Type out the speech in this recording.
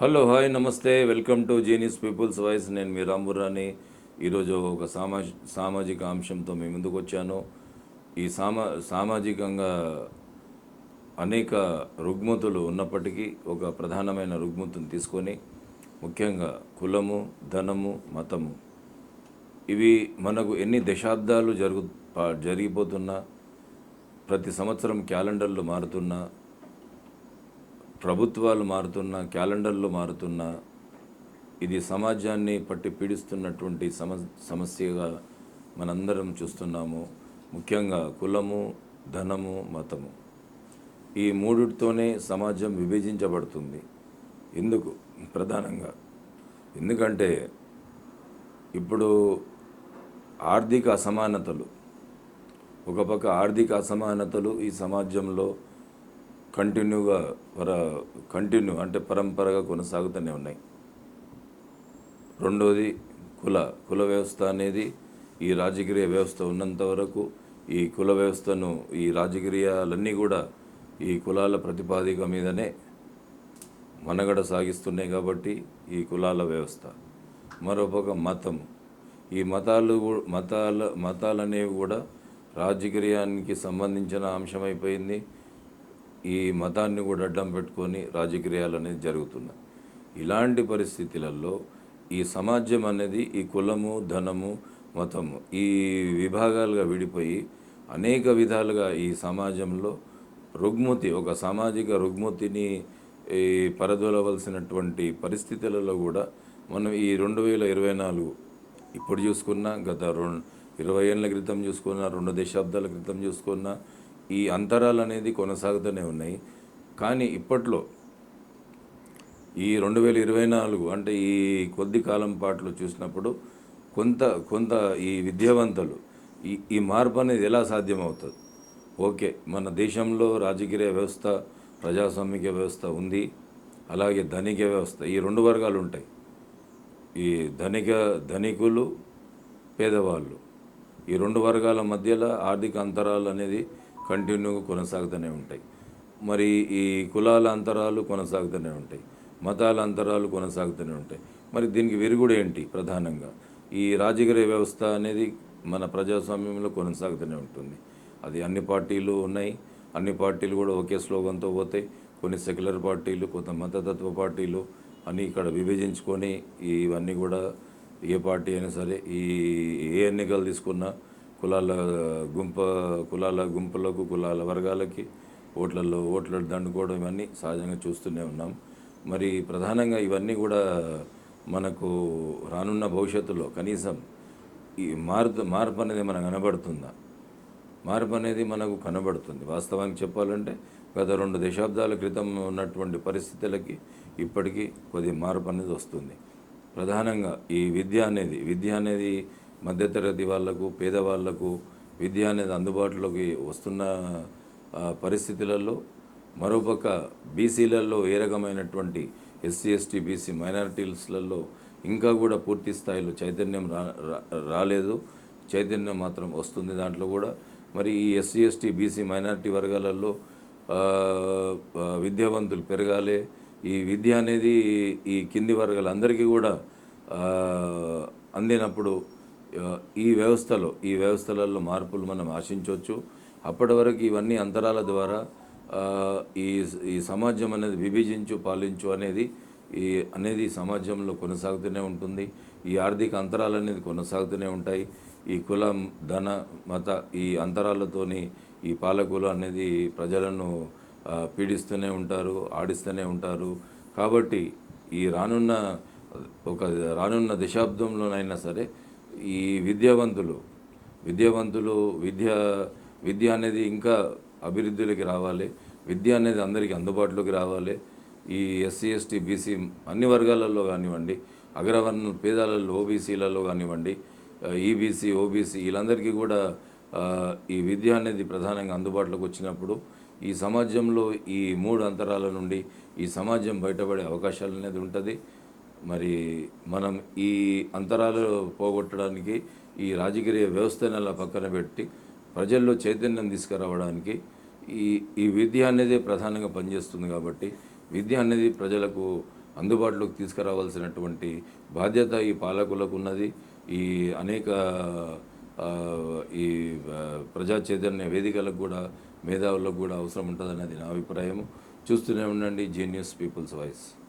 Hello hi నమస్తే welcome to genius people's voice నేను మీ రాంబురాని ఈరోజు ఒక సామా సామాజిక అంశంతో మీ ముందుకు వచ్చాను. ఈ సామా సామాజికంగా అనేక రుగ్మతులు ఉన్నప్పటికీ ఒక ప్రధానమైన రుగ్మతుని తీసుకొని ముఖ్యంగా కులము ధనము మతము. ఇవి మనకు ఎన్ని దశాబ్దాలు జరుగు జరిగిపోతున్నా ప్రతి సంవత్సరం క్యాలెండర్లు మారుతున్నా ప్రభుత్వాలు మారుతున్న క్యాలెండర్లు మారుతున్న ఇది సమాజాన్ని పట్టి పీడిస్తున్నటువంటి సమ సమస్యగా మనందరం చూస్తున్నాము. ముఖ్యంగా కులము ధనము మతము. ఈ మూడిటితోనే సమాజం విభజించబడుతుంది. ఎందుకు? ప్రధానంగా. ఎందుకంటే ఇప్పుడు ఆర్థిక అసమానతలు. ఒక పక్క ఆర్థిక అసమానతలు ఈ సమాజంలో కంటిన్యూగా పర కంటిన్యూ అంటే పరంపరగా కొనసాగుతూనే ఉన్నాయి. రెండోది కుల కుల వ్యవస్థ అనేది ఈ రాజకీయ వ్యవస్థ ఉన్నంత వరకు ఈ కుల వ్యవస్థను ఈ రాజకీయాలన్నీ కూడా ఈ కులాల ప్రతిపాదిక మీదనే మనగడ సాగిస్తున్నాయి కాబట్టి ఈ కులాల వ్యవస్థ. మరొక మతం. ఈ మతాలు మతాల మతాలనేవి కూడా రాజకీయానికి సంబంధించిన అంశమైపోయింది. ఈ మతాన్ని కూడా అడ్డం పెట్టుకొని రాజకీయాలు అనేది జరుగుతున్నాయి. ఇలాంటి పరిస్థితులలో ఈ సమాజం అనేది ఈ కులము ధనము మతము ఈ విభాగాలుగా విడిపోయి అనేక విధాలుగా ఈ సమాజంలో రుగ్మతి ఒక సామాజిక రుగ్మతిని ఈ పరిస్థితులలో కూడా మనం ఈ రెండు వేల ఇరవై నాలుగు ఇప్పుడు చూసుకున్నా గత రెండు ఇరవై ఏళ్ళ క్రితం చూసుకున్నా రెండు దశాబ్దాల క్రితం చూసుకున్నా ఈ అంతరాలు అనేది కొనసాగుతూనే ఉన్నాయి. కానీ ఇప్పట్లో ఈ రెండు వేల ఇరవై నాలుగు అంటే ఈ కొద్ది కాలం పాటలో చూసినప్పుడు కొంత కొంత ఈ విద్యావంతులు ఈ ఈ మార్పు అనేది ఎలా సాధ్యమవుతుంది? ఓకే మన దేశంలో రాజకీయ వ్యవస్థ ప్రజాస్వామిక వ్యవస్థ ఉంది అలాగే ధనిక వ్యవస్థ ఈ రెండు వర్గాలు ఉంటాయి. ఈ ధనిక ధనికులు పేదవాళ్ళు. ఈ రెండు వర్గాల మధ్యలో ఆర్థిక అంతరాలు అనేది కంటిన్యూగా కొనసాగుతూనే ఉంటాయి. మరి ఈ కులాల అంతరాలు కొనసాగుతూనే ఉంటాయి. మతాల అంతరాలు కొనసాగుతూనే ఉంటాయి. మరి దీనికి విరుగుడు ఏంటి ప్రధానంగా? ఈ రాజకీయ వ్యవస్థ అనేది మన ప్రజాస్వామ్యంలో కొనసాగుతూనే ఉంటుంది. అది అన్ని పార్టీలు ఉన్నాయి. అన్ని పార్టీలు కూడా ఒకే స్లోగన్తో పోతాయి. కొన్ని సెక్యులర్ పార్టీలు కొంత మతతత్వ పార్టీలు అని ఇక్కడ విభజించుకొని ఇవన్నీ కూడా ఏ పార్టీ అయినా సరే ఈ ఏ ఎన్నికలు తీసుకున్నా కులాల గుంప కులాల గుంపులకు కులాల వర్గాలకి ఓట్లలో ఓట్లు దండుకోవడం ఇవన్నీ సహజంగా చూస్తూనే ఉన్నాం. మరి ప్రధానంగా ఇవన్నీ కూడా మనకు రానున్న భవిష్యత్తులో కనీసం ఈ మార్పు మార్పు అనేది మనకు కనబడుతుందా? మార్పు అనేది మనకు కనబడుతుంది. వాస్తవానికి చెప్పాలంటే గత రెండు దశాబ్దాల క్రితం ఉన్నటువంటి పరిస్థితులకి ఇప్పటికీ కొద్ది మార్పు అనేది వస్తుంది. ప్రధానంగా ఈ విద్య అనేది విద్య అనేది మధ్యతరగతి వాళ్ళకు పేదవాళ్ళకు విద్య అనేది అందుబాటులోకి వస్తున్న పరిస్థితులలో మరోపక్క బీసీలలో ఏ రకమైనటువంటి ఎస్సీ ఎస్టీ బీసీ మైనారిటీస్లలో ఇంకా కూడా పూర్తి స్థాయిలో చైతన్యం రా రాలేదు. చైతన్యం మాత్రం వస్తుంది దాంట్లో కూడా. మరి ఈ ఎస్సీ ఎస్టీ బీసీ మైనారిటీ వర్గాలలో విద్యావంతులు పెరగాలి. ఈ విద్య అనేది ఈ కింది వర్గాలందరికీ కూడా అందినప్పుడు ఈ వ్యవస్థలో ఈ వ్యవస్థలలో మార్పులు మనం ఆశించవచ్చు. అప్పటి వరకు ఇవన్నీ అంతరాల ద్వారా ఈ ఈ సమాజం అనేది విభజించు పాలించు అనేది ఈ అనేది సమాజంలో కొనసాగుతూనే ఉంటుంది. ఈ ఆర్థిక అంతరాలు అనేది కొనసాగుతూనే ఉంటాయి. ఈ కులం ధన మత ఈ అంతరాలతోని ఈ పాలకులు అనేది ప్రజలను పీడిస్తూనే ఉంటారు ఆడిస్తూనే ఉంటారు. కాబట్టి ఈ రానున్న ఒక రానున్న దశాబ్దంలోనైనా సరే ఈ విద్యావంతులు విద్యావంతులు విద్య విద్య అనేది ఇంకా అభివృద్ధిలోకి రావాలి. విద్య అనేది అందరికీ అందుబాటులోకి రావాలి. ఈ ఎస్సీ ఎస్టీ బీసీ అన్ని వర్గాలలో కానివ్వండి అగ్రవర్ణ పేదాలలో ఓబీసీలలో కానివ్వండి ఈబీసీ ఓబీసీ వీళ్ళందరికీ కూడా ఈ విద్య అనేది ప్రధానంగా అందుబాటులోకి వచ్చినప్పుడు ఈ సమాజంలో ఈ మూడు అంతరాల నుండి ఈ సమాజం బయటపడే అవకాశాలు అనేది ఉంటుంది. మరి మనం ఈ అంతరాలు పోగొట్టడానికి ఈ రాజకీయ వ్యవస్థను అలా పక్కన పెట్టి ప్రజల్లో చైతన్యం తీసుకురావడానికి ఈ ఈ విద్య అనేది ప్రధానంగా పనిచేస్తుంది కాబట్టి విద్య అనేది ప్రజలకు అందుబాటులోకి తీసుకురావాల్సినటువంటి బాధ్యత ఈ పాలకులకు ఉన్నది. ఈ అనేక ఈ ప్రజా చైతన్య వేదికలకు కూడా మేధావులకు కూడా అవసరం ఉంటుందన్నది నా అభిప్రాయం చూస్తూనే ఉండండి జీనియస్ పీపుల్స్ వాయిస్.